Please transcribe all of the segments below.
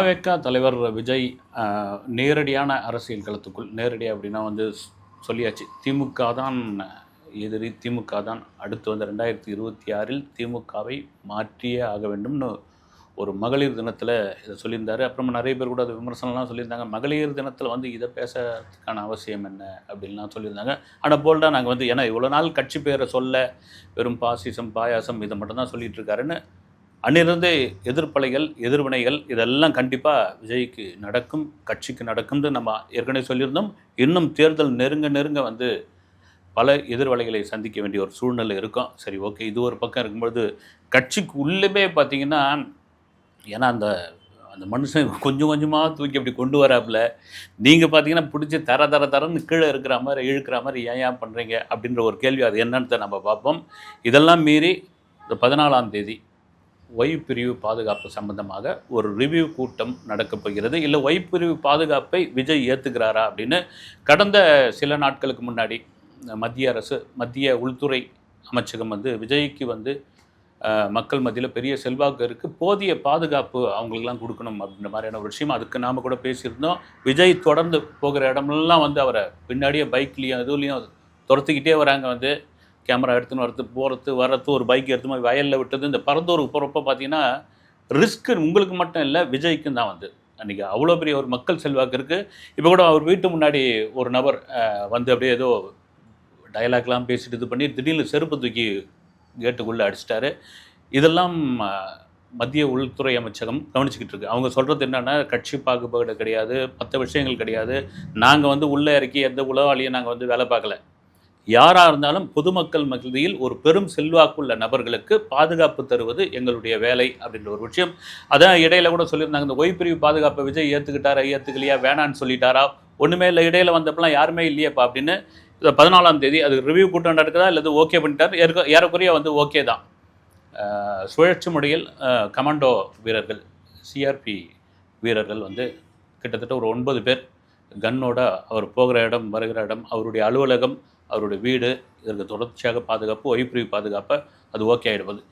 தாவேக்கா தலைவர் விஜய் நேரடியான அரசியல் களத்துக்குள் நேரடி அப்படின்னா வந்து சொல்லியாச்சு. திமுக தான் எதிரி திமுக தான் அடுத்து வந்து ரெண்டாயிரத்தி இருபத்தி ஆறில் திமுகவை மாற்றியே ஆக வேண்டும்னு ஒரு மகளிர் தினத்தில் இதை சொல்லியிருந்தாரு. அப்புறமா நிறைய பேர் கூட அது விமர்சனம்லாம் சொல்லியிருந்தாங்க. மகளிர் தினத்தில் வந்து இதை பேசுறதுக்கான அவசியம் என்ன அப்படின்லாம் சொல்லியிருந்தாங்க. ஆனால் போல்டாக நாங்கள் வந்து ஏன்னா இவ்வளோ நாள் கட்சி பேரை சொல்ல வெறும் பாசிசம் பாயாசம் இதை மட்டும்தான் சொல்லிகிட்டு இருக்காருன்னு அன்னிலிருந்து எதிர்ப்பலைகள் எதிர்வினைகள் இதெல்லாம் கண்டிப்பாக விஜய்க்கு நடக்கும் கட்சிக்கு நடக்கும்னு நம்ம ஏற்கனவே சொல்லியிருந்தோம். இன்னும் தேர்தல் நெருங்க நெருங்க வந்து பல எதிர்வலைகளை சந்திக்க வேண்டிய ஒரு சூழ்நிலை இருக்கும். சரி ஓகே இது ஒரு பக்கம் இருக்கும்பொழுது கட்சிக்கு உள்ளே பார்த்தீங்கன்னா ஏன்னா அந்த அந்த மனுஷன் கொஞ்சம் கொஞ்சமாக தூக்கி அப்படி கொண்டு வராப்புல. நீங்கள் பார்த்தீங்கன்னா பிடிச்சி தர தர தரன்னு கீழே இருக்கிற மாதிரி இழுக்கிற மாதிரி ஏன் ஏன் பண்ணுறீங்க அப்படின்ற ஒரு கேள்வி அது என்னன்னு நம்ம பார்ப்போம். இதெல்லாம் மீறி இந்த பதினாலாம் தேதி ஒய் பிரிவு பாதுகாப்பு சம்பந்தமாக ஒரு ரிவ்யூ கூட்டம் நடக்கப் போகிறது. இல்லை ஒய் பிரிவு பாதுகாப்பை விஜய் ஏற்றுக்கிறாரா அப்படின்னு கடந்த சில நாட்களுக்கு முன்னாடி மத்திய அரசு மத்திய உள்துறை அமைச்சகம் வந்து விஜய்க்கு வந்து மக்கள் மத்தியில் பெரிய செல்வாக்கு இருக்குது போதிய பாதுகாப்பு அவங்களுக்குலாம் கொடுக்கணும் அப்படின்ற மாதிரியான ஒரு விஷயம். அதுக்கு நாம் கூட பேசியிருந்தோம். விஜய் தொடர்ந்து போகிற இடமெல்லாம் வந்து அவரை பின்னாடியே பைக்லேயும் இதுலேயும் துரத்துக்கிட்டே வராங்க வந்து. கேமரா எடுத்துன்னு வரது போகிறது வர்றது ஒரு பைக் எடுத்து மாதிரி வயலில் விட்டது இந்த பரந்தூருக்கு போகிறப்ப பார்த்தீங்கன்னா ரிஸ்க்கு உங்களுக்கு மட்டும் இல்லை விஜய்க்கும் தான் வந்து. அன்றைக்கி அவ்வளோ பெரிய ஒரு மக்கள் செல்வாக்கு இருக்குது இப்போ கூட அவர் வீட்டு முன்னாடி ஒரு நபர் வந்து அப்படியே ஏதோ டயலாக்லாம் பேசிட்டு இது பண்ணி திடீர்னு செருப்பு தூக்கி கேட்டுக்குள்ளே அடிச்சிட்டாரு. இதெல்லாம் மத்திய உள்துறை அமைச்சகம் கவனிச்சுக்கிட்டு இருக்கு. அவங்க சொல்கிறது என்னென்னா கட்சி பாகுபாடு கிடையாது மற்ற விஷயங்கள் கிடையாது. நாங்கள் வந்து உள்ளே இறக்கி எந்த உளவாளியும் நாங்கள் வந்து வேலை பார்க்கல. யாராக இருந்தாலும் பொதுமக்கள் மத்தியில் ஒரு பெரும் செல்வாக்குள்ள நபர்களுக்கு பாதுகாப்பு தருவது எங்களுடைய வேலை அப்படின்ற ஒரு விஷயம். அதான் இடையில கூட சொல்லியிருந்தாங்க இந்த ஒய்பிரிவு பாதுகாப்பை விஜய் ஏற்றுக்கிட்டாரா ஏற்றுக்கலையா வேணான்னு சொல்லிட்டாரா? ஒன்றுமே இல்லை இடையில வந்தப்பெல்லாம் யாருமே இல்லையேப்பா அப்படின்னு இந்த பதினாலாம் தேதி அது ரிவ்யூ கூட்டம் நடக்குதா இல்லை ஓகே பண்ணிட்டார். ஏறக்குறைய வந்து ஓகே தான். சுழற்சி முறையில் கமாண்டோ வீரர்கள் சிஆர்பி வீரர்கள் வந்து கிட்டத்தட்ட ஒரு ஒன்பது பேர் கன்னோட அவர் போகிற இடம் வருகிற இடம் அவருடைய அலுவலகம் அவருடைய வீடு இதற்கு தொடர்ச்சியாக பாதுகாப்பு ஒய்பிரிவு பாதுகாப்பை அது ஓகே ஆகிடுவது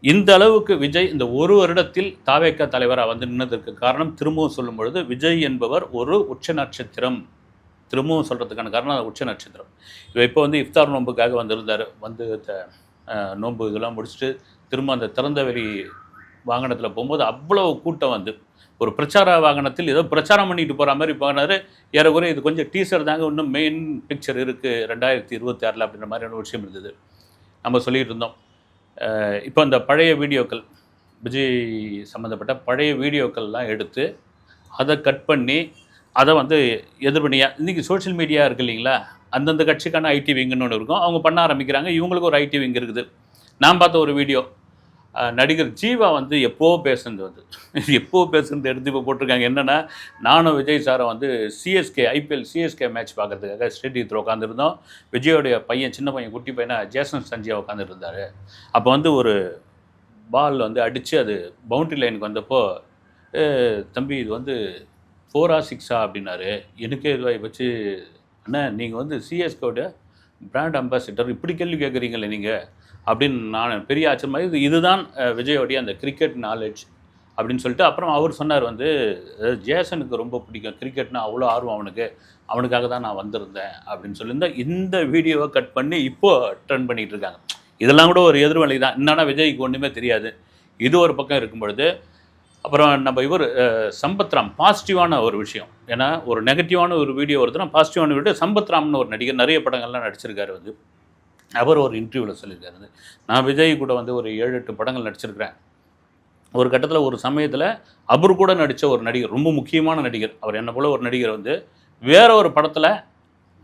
இந்த அளவுக்கு விஜய் இந்த ஒரு வருடத்தில் தாவேக்கா தலைவராக வந்து நின்றதற்கு காரணம் திரும்பவும் சொல்லும் பொழுது விஜய் என்பவர் ஒரு உச்ச நட்சத்திரம். திரும்பவும் சொல்கிறதுக்கான காரணம் அது உச்ச நட்சத்திரம். இவர் இப்போ வந்து இஃப்தார் நோன்புக்காக வந்திருந்தார். வந்து த- நோன்பு இதெல்லாம் முடிச்சுட்டு திரும்ப அந்த திறந்தவெளி வாகனத்தில் போகும்போது அவ்வளோ கூட்டம் வந்து. ஒரு பிரச்சார வாகனத்தில் ஏதோ பிரச்சாரம் பண்ணிட்டு போகிற மாதிரி போனார் ஏறக்குறைய இது கொஞ்சம் டீசர் தாங்க. இன்னும் மெயின் பிக்சர் இருக்குது ரெண்டாயிரத்தி இருபத்தி ஆறில் அப்படின்ற மாதிரியான ஒரு விஷயம் இருந்தது. நம்ம சொல்லிகிட்டு இருந்தோம். இப்போ அந்த பழைய வீடியோக்கள் விஜய் சம்மந்தப்பட்ட பழைய வீடியோக்கள்லாம் எடுத்து அதை கட் பண்ணி அதை வந்து எதிர்பணியாக இன்றைக்கி சோஷியல் மீடியா இருக்கு இல்லைங்களா? அந்தந்த கட்சிக்கான ஐடி விங்குன்னு ஒன்று இருக்கும். அவங்க பண்ண ஆரம்பிக்கிறாங்க. இவங்களுக்கு ஒரு ஐடி விங் இருக்குது. நான் பார்த்த ஒரு வீடியோ நடிகர் ஜீவா வந்து எப்போ பேசுனது? வந்து எப்போ பேசுனது எடுத்து இப்போ போட்டிருக்காங்க? என்னென்னா நானும் விஜய் சாரை வந்து சிஎஸ்கே ஐபிஎல் சிஎஸ்கே மேட்ச் பார்க்கறதுக்காக ஸ்டேடியத்தில் உட்காந்துருந்தோம் விஜயோடைய பையன் சின்ன பையன் குட்டி பையனா ஜேசன் சஞ்சியா உட்காந்துட்டு இருந்தார் அப்போ வந்து ஒரு பால் வந்து அடித்து அது பவுண்ட்ரி லைனுக்கு வந்தப்போ தம்பி இது வந்து ஃபோரா சிக்ஸா அப்படின்னாரு. எனக்கே இதுவாகி வச்சு அண்ணா நீங்கள் வந்து சிஎஸ்கோட பிராண்ட் அம்பாசிடர் இப்படி கேள்வி கேட்குறீங்களே நீங்கள் அப்படின்னு நான் பெரிய ஆச்சரியமாக இது இதுதான் விஜயோடைய அந்த கிரிக்கெட் நாலேஜ் அப்படின்னு சொல்லிட்டு அப்புறம் அவர் சொன்னார் வந்து ஜேசனுக்கு ரொம்ப பிடிக்கும். கிரிக்கெட்னா அவ்வளோ ஆர்வம் அவனுக்கு. அவனுக்காக தான் நான் வந்திருந்தேன். அப்படின்னு சொல்லியிருந்தேன் இந்த வீடியோவை கட் பண்ணி இப்போது ட்ரெண்ட் பண்ணிகிட்டு இருக்காங்க. இதெல்லாம் கூட ஒரு எதிர்வலை தான். என்னன்னா விஜய்க்கு ஒன்றுமே தெரியாது. இது ஒரு பக்கம் இருக்கும் பொழுது அப்புறம் நம்ம இவர் சம்பத்ராம் பாசிட்டிவான ஒரு விஷயம். ஏன்னா ஒரு நெகட்டிவான ஒரு வீடியோ வருதுன்னா பாசிட்டிவான வீடியோ சம்பத்ராம்னு ஒரு நடிகர் நிறைய படங்கள்லாம் நடிச்சிருக்காரு வந்து. அவர் ஒரு இன்டர்வியூவில் சொல்லியிருக்காரு. நான் விஜய் கூட வந்து ஒரு ஏழு எட்டு படங்கள் நடிச்சிருக்கிறேன். ஒரு கட்டத்தில் ஒரு சமயத்தில் அவர் கூட நடித்த ஒரு நடிகர் ரொம்ப முக்கியமான நடிகர் அவர் என்ன போல் ஒரு நடிகர் வந்து வேற ஒரு படத்தில்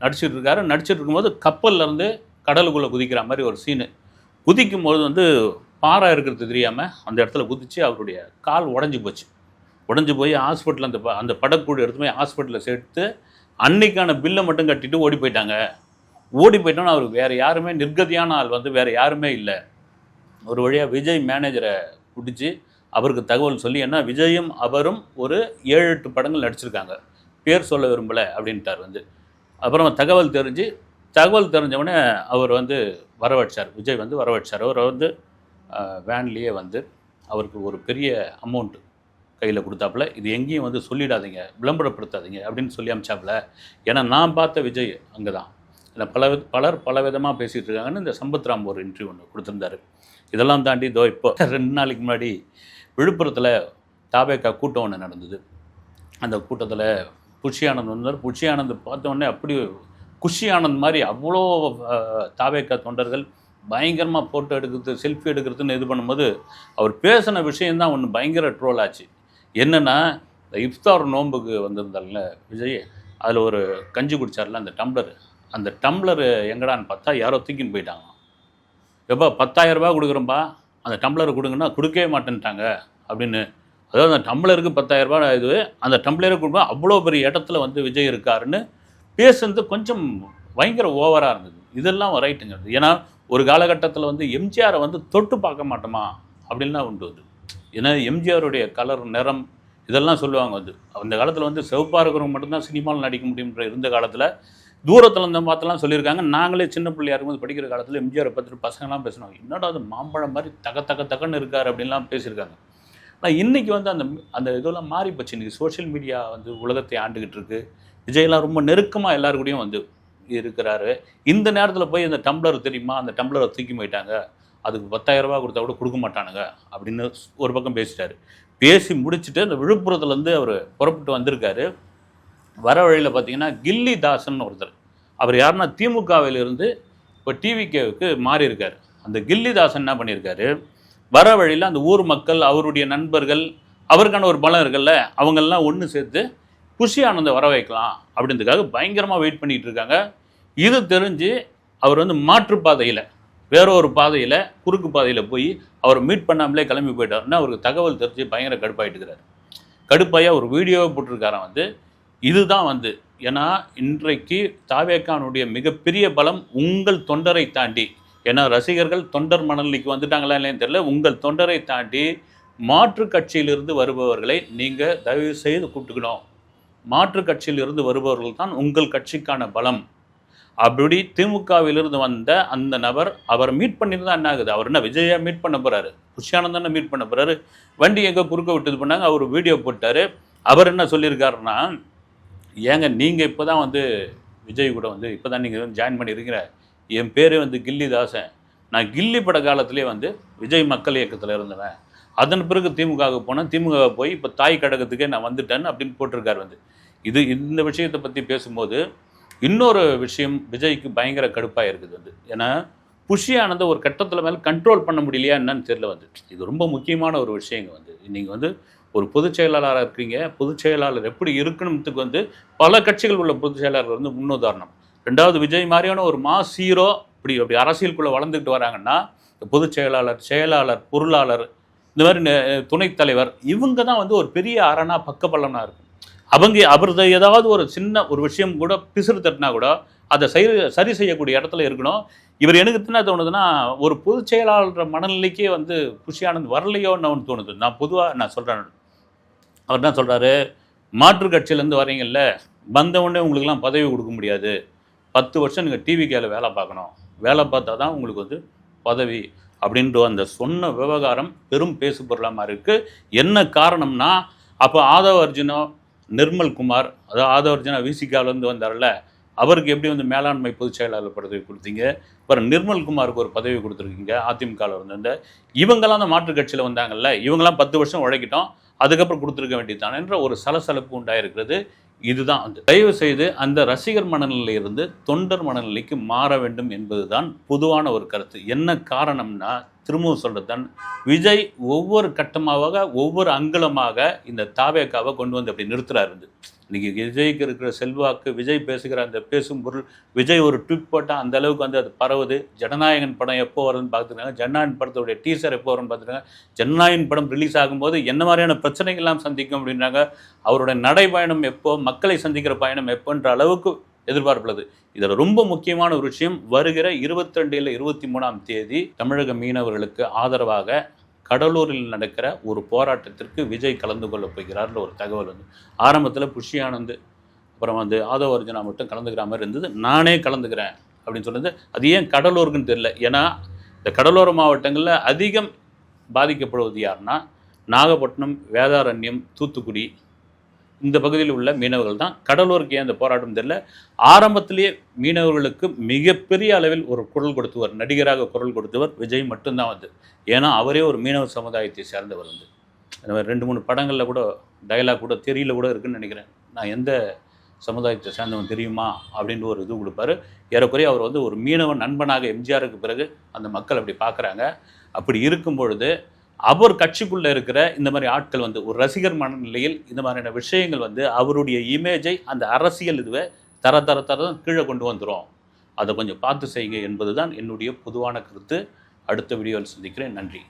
நடிச்சிட்டு இருக்காரு நடிச்சிட்டு இருக்கும்போது கப்பல்லேருந்து கடலுக்குள்ளே குதிக்கிற மாதிரி ஒரு சீனு குதிக்கும் போது வந்து பாறை இருக்கிறது தெரியாமல் அந்த இடத்துல குதித்து அவருடைய கால் உடஞ்சி போச்சு. உடஞ்சி போய் ஹாஸ்பிட்டலில் அந்த ப- அந்த படக்குழு எடுத்து போய் ஹாஸ்பிட்டலில் சேர்த்து அன்னைக்கான பில்லை மட்டும் கட்டிட்டு ஓடி போயிட்டாங்க. ஓடி போயிட்டோன்னு அவர் வேறு யாருமே நிர்கதியான ஆள் வந்து வேறு யாருமே இல்லை. ஒரு வழியாக விஜய் மேனேஜரை பிடிச்சி அவருக்கு தகவல் சொல்லி ஏன்னா விஜயும் அவரும் ஒரு ஏழு எட்டு படங்கள் நடிச்சிருக்காங்க. பேர் சொல்ல விரும்பலை அப்படின்ட்டார் வந்து. அப்புறம் தகவல் தெரிஞ்சு தகவல் தெரிஞ்சவொடனே அவர் வந்து வரவழைச்சார். விஜய் வந்து வரவழைச்சார். அவர் வந்து வேன்லேயே வந்து அவருக்கு ஒரு பெரிய அமௌண்ட்டு கையில் கொடுத்தாப்புல இது எங்கேயும் வந்து சொல்லிடாதீங்க விளம்பரப்படுத்தாதீங்க அப்படின்னு சொல்லி அமிச்சாப்புல. ஏன்னா நான் பார்த்த விஜய் அங்கே தான் இல்லை பல பலர் பல விதமாக பேசிகிட்டு இருக்காங்கன்னு இந்த சம்பத்ராம் ஒரு இன்டர்வியூ ஒன்று கொடுத்துருந்தாரு. இதெல்லாம் தாண்டி இதோ இப்போ ரெண்டு நாளைக்கு முன்னாடி விழுப்புரத்தில் தாபேக்கா கூட்டம் ஒன்று நடந்தது. அந்த கூட்டத்தில் புஷி ஆனந்த் வந்தார். புஷி ஆனந்த் அப்படி குஷி ஆனந்த் மாதிரி அவ்வளோ அஹ், தாவேக்கா தொண்டர்கள் பயங்கரமாக ஃபோட்டோ எடுக்கிறது செல்ஃபி எடுக்கிறதுன்னு இது பண்ணும்போது அவர் பேசின விஷயந்தான் ஒன்று பயங்கர ட்ரோல் ஆச்சு. என்னென்னா இந்த இஃப்தார் நோன்புக்கு வந்திருந்தார்ல விஜய் அதில் ஒரு கஞ்சி குடிச்சார்ல அந்த டம்ளர். அந்த டம்ளர் எங்கடான்னு பார்த்தா யாரோ தூக்கின்னு போயிட்டாங்க. எப்போ பத்தாயிரம் ரூபாய் கொடுக்குறோம்பா அந்த டம்ளர் கொடுங்கன்னா கொடுக்கவே மாட்டேன்ட்டாங்க அப்படின்னு. அதாவது அந்த டம்ளருக்கு பத்தாயிரம் இது அந்த டம்ளரை கொடுப்பா அவ்வளோ பெரிய இடத்துல வந்து விஜய் இருக்காருன்னு பேசுனது கொஞ்சம் பயங்கர ஓவராக இருந்தது. இதெல்லாம் ரைட்டுங்க. ஏன்னா ஒரு காலகட்டத்தில் வந்து எம்ஜிஆரை வந்து தொட்டு பார்க்க மாட்டோமா அப்படின்லாம் உண்டு அது. ஏன்னா எம்ஜிஆருடைய கலர் நிறம் இதெல்லாம் சொல்லுவாங்க வந்து அந்த காலத்தில் வந்து சிவப்பாக இருக்கிறவங்க மட்டும்தான் சினிமாவில் நடிக்க முடியுன்ற இருந்த காலத்தில் தூரத்தில் இருந்த பார்த்தெல்லாம் சொல்லியிருக்காங்க. நாங்களே சின்ன பிள்ளையா இருக்கும்போது படிக்கிற காலத்தில் எம்ஜிஆரை பார்த்துட்டு பசங்களாம் பேசுனாங்க என்னடா அது மாம்பழம் மாதிரி தக தக தக்கன்னு இருக்கார் அப்படின்லாம் பேசியிருக்காங்க. ஆனால் இன்றைக்கி வந்து அந்த அந்த இதெல்லாம் மாறி போச்சு இன்றைக்கி சோஷியல் மீடியா வந்து உலகத்தை ஆண்டுகிட்டு இருக்கு. விஜயெல்லாம் ரொம்ப நெருக்கமாக எல்லாரு கூடயும் வந்து இருக்கிறாரு. இந்த நேரத்தில் போய் அந்த டம்ளர் தெரியுமா? அந்த டம்ளரை தூக்கி போயிட்டாங்க. அதுக்கு பத்தாயிரம் ரூபா கொடுத்தா கூட கொடுக்க மாட்டானுங்க அப்படின்னு ஒரு பக்கம் பேசிட்டாரு. பேசி முடிச்சுட்டு அந்த விழுப்புரத்துலேருந்து அவர் புறப்பட்டு வந்திருக்காரு. வர வழியில் பார்த்தீங்கன்னா கில்லி தாசன் ஒருத்தர். அவர் யாருன்னா திமுகவிலிருந்து இப்போ டிவிகேவுக்கு மாறி இருக்கார் அந்த கில்லி தாசன் என்ன பண்ணியிருக்காரு? வர வழியில் அந்த ஊர் மக்கள் அவருடைய நண்பர்கள் அவருக்கான ஒரு பலம் இருக்குல்ல அவங்கெல்லாம் ஒன்று சேர்த்து குஷி ஆனந்தை வர வைக்கலாம் அப்படின்றதுக்காக பயங்கரமாக வெயிட் பண்ணிகிட்டு இருக்காங்க. இது தெரிஞ்சு அவர் வந்து மாற்றுப்பாதையில் வேற ஒரு பாதையில் குறுக்கு பாதையில் போய் அவரை மீட் பண்ணாமலே கிளம்பி போயிட்டாருன்னா அவருக்கு தகவல் தெரிஞ்சு பயங்கர கடுப்பாயிட்டு இருக்கிறாரு. கடுப்பாயாக ஒரு வீடியோவை போட்டிருக்காரன் வந்து இதுதான் வந்து. ஏன்னா இன்றைக்கு தாவேக்கானுடைய மிகப்பெரிய பலம் உங்கள் தொண்டரை தாண்டி. ஏன்னா ரசிகர்கள் தொண்டர் மணலிக்கு வந்துட்டாங்களா இல்லைன்னு தெரியல. உங்கள் தொண்டரை தாண்டி மாற்று கட்சியிலிருந்து வருபவர்களை நீங்கள் தயவு செய்து கூப்பிட்டுக்கணும். மாற்று கட்சியிலிருந்து வருபவர்கள் தான் உங்கள் கட்சிக்கான பலம். அப்படி திமுகவிலிருந்து வந்த அந்த நபர் அவர் மீட் பண்ணியிருந்தா என்ன ஆகுது? அவர் என்ன விஜயா மீட் பண்ண போகிறாரு குஷியானந்தனை மீட் பண்ண போகிறாரு வண்டி எங்கே குறுக்க விட்டது பண்ணாங்க அவர் வீடியோ போட்டாரு. அவர் என்ன சொல்லியிருக்காருன்னா ஏங்க நீங்கள் இப்போ தான் வந்து விஜய் கூட வந்து இப்போ தான் நீங்கள் ஜாயின் பண்ணியிருக்கிற என் பேர் வந்து கில்லி தாசன் நான் கில்லி பட காலத்திலே வந்து விஜய் மக்கள் இயக்கத்தில் இருந்தவன். அதன் பிறகு திமுகவுக்கு போனேன். திமுக போய் இப்போ தாய் கடகத்துக்கே நான் வந்துட்டேன் அப்படின்னு போட்டிருக்காரு வந்து. இது இந்த விஷயத்தை பற்றி பேசும்போது இன்னொரு விஷயம் விஜய்க்கு பயங்கர கடுப்பாக இருக்குது வந்து. ஏன்னா புஷியானதை ஒரு கட்டத்தில் மேலே கண்ட்ரோல் பண்ண முடியலையா என்னன்னு தெரியல வந்து. இது ரொம்ப முக்கியமான ஒரு விஷயங்க வந்து. நீங்கள் வந்து ஒரு பொதுச் செயலாளராக இருக்கீங்க. பொதுச் செயலாளர் எப்படி இருக்கணும்த்துக்கு வந்து பல கட்சிகள் உள்ள பொதுச் செயலாளர் வந்து முன்னுதாரணம். ரெண்டாவது விஜய் மாதிரியான ஒரு மாஸ் ஹீரோ இப்படி அப்படி அரசியலுக்குள்ளே வளர்ந்துக்கிட்டு வராங்கன்னா பொதுச் செயலாளர் செயலாளர் பொருளாளர் இந்த மாதிரி துணைத் தலைவர் இவங்க தான் வந்து ஒரு பெரிய அரணா பக்கபலனாக இருக்கும். அவங்க அவரது ஏதாவது ஒரு சின்ன ஒரு விஷயம் கூட பிசுறு தட்டினா கூட அதை சரி சரி செய்யக்கூடிய இடத்துல இருக்கணும். இவர் எனக்கு என்ன தோணுதுன்னா ஒரு பொதுச் செயலாளர் மனநிலைக்கே வந்து புஷி ஆனந்த் வரலையோன்னு ஒன்று தோணுது. நான் பொதுவாக நான் சொல்கிறேன் அவர் என்ன சொல்கிறாரு மாற்று கட்சியிலேருந்து வரீங்கல்ல வந்தவுடனே உங்களுக்குலாம் பதவி கொடுக்க முடியாது. பத்து வருஷம் நீங்கள் டிவி கேல வேலை பார்க்கணும். வேலை பார்த்தா தான் உங்களுக்கு வந்து பதவி அப்படின்ற அந்த சொன்ன விவகாரம் பெரும் பேசு பொருளாக இருக்குது என்ன காரணம்னா அப்போ ஆதவ அர்ஜுனோ நிர்மல் குமார் அதாவது ஆதவ அர்ஜுனா விசிகாவிலேருந்து வந்தார்ல அவருக்கு எப்படி வந்து மேலாண்மை பொதுச் செயலாளர் பதவி கொடுத்தீங்க? அப்புறம் நிர்மல் குமாருக்கு ஒரு பதவி கொடுத்துருக்கீங்க அதிமுகவில் இருந்த. இவங்கெல்லாம் அந்த மாற்றுக் கட்சியில் வந்தாங்கல்ல இவங்கெல்லாம் பத்து வருஷம் உழைக்கிட்டோம். அதுக்கப்புறம் கொடுத்துருக்க வேண்டியதுதான் என்ற ஒரு சலசலப்பு உண்டாயிருக்கிறது. இதுதான் வந்து தயவு செய்து அந்த ரசிகர் மனநிலையிலிருந்து தொண்டர் மனநிலைக்கு மாற வேண்டும் என்பதுதான் பொதுவான ஒரு கருத்து. என்ன காரணம்னா திரும்பவும் சொல்றதுதான் விஜய் ஒவ்வொரு கட்டமாக ஒவ்வொரு அங்குலமாக இந்த தாவேக்காவை கொண்டு வந்து அப்படி நிறுத்துறாரு இன்றைக்கி விஜய்க்கு இருக்கிற செல்வாக்கு விஜய் பேசுகிற அந்த பேசும் பொருள் விஜய் ஒரு ட்விட் போட்டால் அந்த அளவுக்கு வந்து அது பரவுது. ஜனநாயகன் படம் எப்போ வருதுன்னு பார்த்துருக்காங்க ஜனநாயகன் படத்துடைய டீசர் எப்போ வரும்னு பார்த்துருக்காங்க ஜனநாயகன் படம் ரிலீஸ் ஆகும்போது என்ன மாதிரியான பிரச்சனைகள்லாம் சந்திக்கும் அப்படின்றாங்க. அவருடைய நடைபயணம் எப்போ மக்களை சந்திக்கிற பயணம் எப்போன்ற அளவுக்கு எதிர்பார்ப்புள்ளது. இதில் ரொம்ப முக்கியமான ஒரு விஷயம் வருகிற இருபத்தி ரெண்டு இல்லை இருபத்தி மூணாம் தேதி தமிழக மீனவர்களுக்கு ஆதரவாக கடலூரில் நடக்கிற ஒரு போராட்டத்திற்கு விஜய் கலந்து கொள்ள போகிறார்னு ஒரு தகவல் வந்து ஆரம்பத்தில் புஷி அப்புறம் வந்து ஆதவ அர்ஜுனா மட்டும் கலந்துக்கிற மாதிரி இருந்தது. நானே கலந்துக்கிறேன் அப்படின்னு சொன்னது அது ஏன் கடலூருக்குன்னு தெரியல. ஏன்னா இந்த கடலோர மாவட்டங்களில் அதிகம் பாதிக்கப்படுவது யாருன்னா நாகப்பட்டினம் வேதாரண்யம் தூத்துக்குடி இந்த பகுதியில் உள்ள மீனவர்கள் தான். கடலூருக்கு ஏன் அந்த போராட்டம் தெரியல? ஆரம்பத்திலேயே மீனவர்களுக்கு மிகப்பெரிய அளவில் ஒரு குரல் கொடுத்தவர் நடிகராக குரல் கொடுத்தவர் விஜய் மட்டும்தான் வந்து. ஏன்னா அவரே ஒரு மீனவ சமுதாயத்தை சேர்ந்தவர் வந்து. அந்த மாதிரி ரெண்டு மூணு படங்களில் கூட டயலாக் கூட தெரியல கூட இருக்குன்னு நினைக்கிறேன். நான் எந்த சமுதாயத்தை சேர்ந்தவன் தெரியுமா? அப்படின்ற ஒரு இது கொடுப்பாரு. ஏறக்குறைய அவர் வந்து ஒரு மீனவ நண்பனாக எம்ஜிஆருக்கு பிறகு அந்த மக்கள் அப்படி பார்க்குறாங்க. அப்படி இருக்கும் பொழுது அவர் கட்சிக்குள்ளே இருக்கிற இந்த மாதிரி ஆட்கள் வந்து ஒரு ரசிகர் மனநிலையில் இந்த மாதிரியான விஷயங்கள் வந்து அவருடைய இமேஜை அந்த அரசியல் இதுவை தர தர தர கீழே கொண்டு வந்துடும் அதை கொஞ்சம் பார்த்து செய்யுங்க என்பது தான் என்னுடைய பொதுவான கருத்து. அடுத்த வீடியோவில் சந்திக்கிறேன். நன்றி.